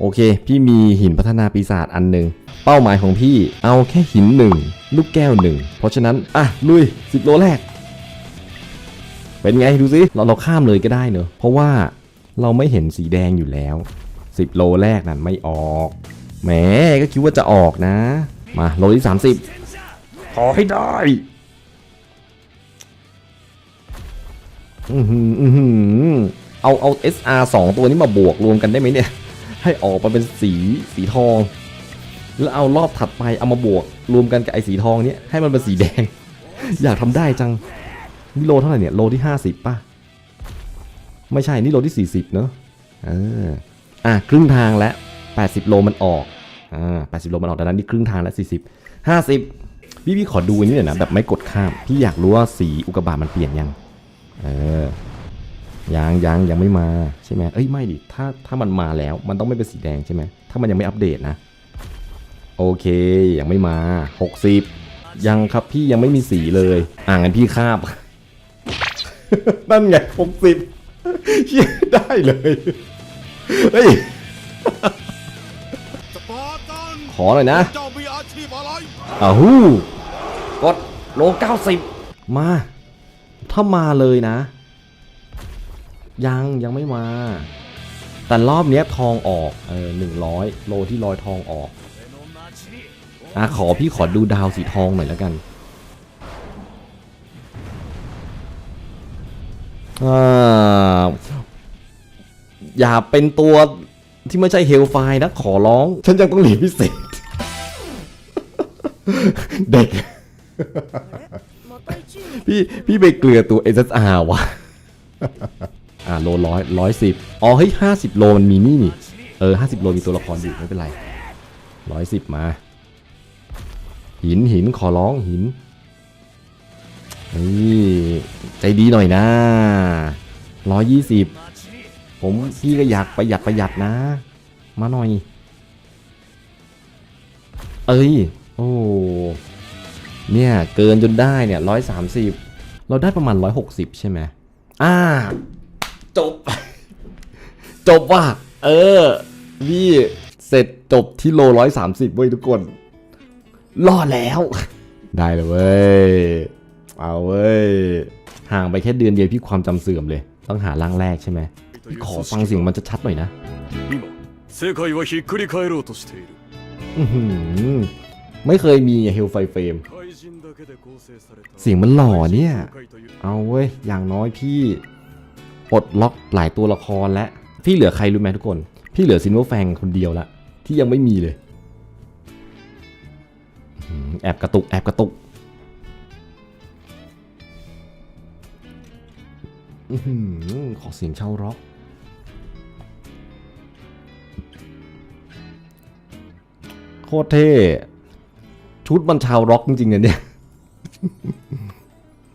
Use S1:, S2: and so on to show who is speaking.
S1: โอเค พี่มีหินพัฒนาปีศาจอันหนึ่งเป้าหมายของพี่เอาแค่หินหนึ่งลูกแก้วหนึ่งเพราะฉะนั้น อะ ลุยสิบโลแรก เป็นไงดูสิเราเราข้ามเลยก็ได้เนอะเพราะว่าเราไม่เห็นสีแดงอยู่แล้วสิโลแรกนั่นไม่ออกแหมก็คิดว่าจะออกนะ มาโลที่สามสิบขอให้ได้อือหืออือหือเอาเอา SR 2 ตัวนี้มาบวกรวมกันได้ไหมเนี่ย ให้ออกมาเป็นสีสีทอง แล้วเอารอบถัดไปเอามาบวก รวมกันกับไอ้สีทองเนี้ยให้มันเป็นสีแดง อยากทำได้จังนี่โลเท่าไหร่เนี่ยโลที่ 50 ป่ะ ไม่ใช่นี่โลที่ 40 เนอะเอออะครึ่งทางแล้ว 80 โลมันออกอ่า80 โลมันออกดังนั้นนี่ครึ่งทางแล้ว 40 50 พี่พี่ขอดูอันนี้หน่อยนะแบบไม่กดข้ามพี่อยากรู้ว่าสีอุกกาบาตมันเปลี่ยนยัง เออ ยังยังยังไม่มาใช่ไหมเอ้ยไม่ดิถ้าถ้ามันมาแล้วมันต้องไม่เป็นสีแดงใช่ไหมถ้ามันยังไม่อัปเดตนะ โอเคยังไม่มา 60 ยังครับพี่ยังไม่มีสีเลย อ่างั้นพี่คาบนั่นไง60เชี่ยได้เลยเฮ้ยขอหน่อยนะ
S2: เจ้ามีอาชีพอะไร
S1: อ้าวหูกดโล90มา ถ้ามาเลยนะ ยังยังไม่มา แต่รอบเนี้ยทองออกเออหนึ่งร้อยโลที่ลอยทองออกอะขอพี่ขอดูดาวสีทองหน่อยแล้วกันอ่าอย่าเป็นตัวที่ไม่ใช่เฮลไฟนะขอร้อง ฉันยังต้องหลีพิเศษ เด็ก พี่พี่ไปเกลือตัว SSR วะ อ่าโลร้อยร้อยสิบอ๋อเฮ้ยห้าสิบโลมันมีนี่นี่เออห้าสิบโลมีตัวละครอยู่ไม่เป็นไรร้อยสิบมา หินหินขอร้องหินนี่ใจดีหน่อยนะร้อยยี่สิบผมพี่ก็อยากประหยัดประหยัดนะ มาหน่อย เอ้ยโอ้เนี่ยเกินจนได้เนี่ยร้อยสามสิบเราได้ประมาณร้อยหกสิบใช่ไหมอ่า จบ จบว่ะ เออ พี่เสร็จจบที่โลร้อยสามสิบเว้ยทุกคน รอดแล้ว ได้เลยเว้ย เอาเว้ย ห่างไปแค่เดือนเดียวพี่ความจำเสื่อมเลย ต้องหาร่างแรกใช่ไหมพี่ขอฟังเสียงมันจะชัดหน่อยนะ
S2: 今世界はひっくり返ろうとしている
S1: อื้อหือไม่เคยมีเฮลไฟเฟรม
S2: 怪人だけで構成された
S1: เสียงมันหล่อเนี่ย
S2: 怪人協会という
S1: เอาเว้ย อย่างน้อยพี่ ปลดล็อกหลายตัวละครแล้วพี่เหลือใครรู้ไหมทุกคน พี่เหลือซินเวอร์แฟงคนเดียวละที่ยังไม่มีเลยแอบกระตุกแอบกระตุกขอเสียงเช่าร็อกโคตรเท่ชุดมันชาวร็อกจริงๆเนี่ย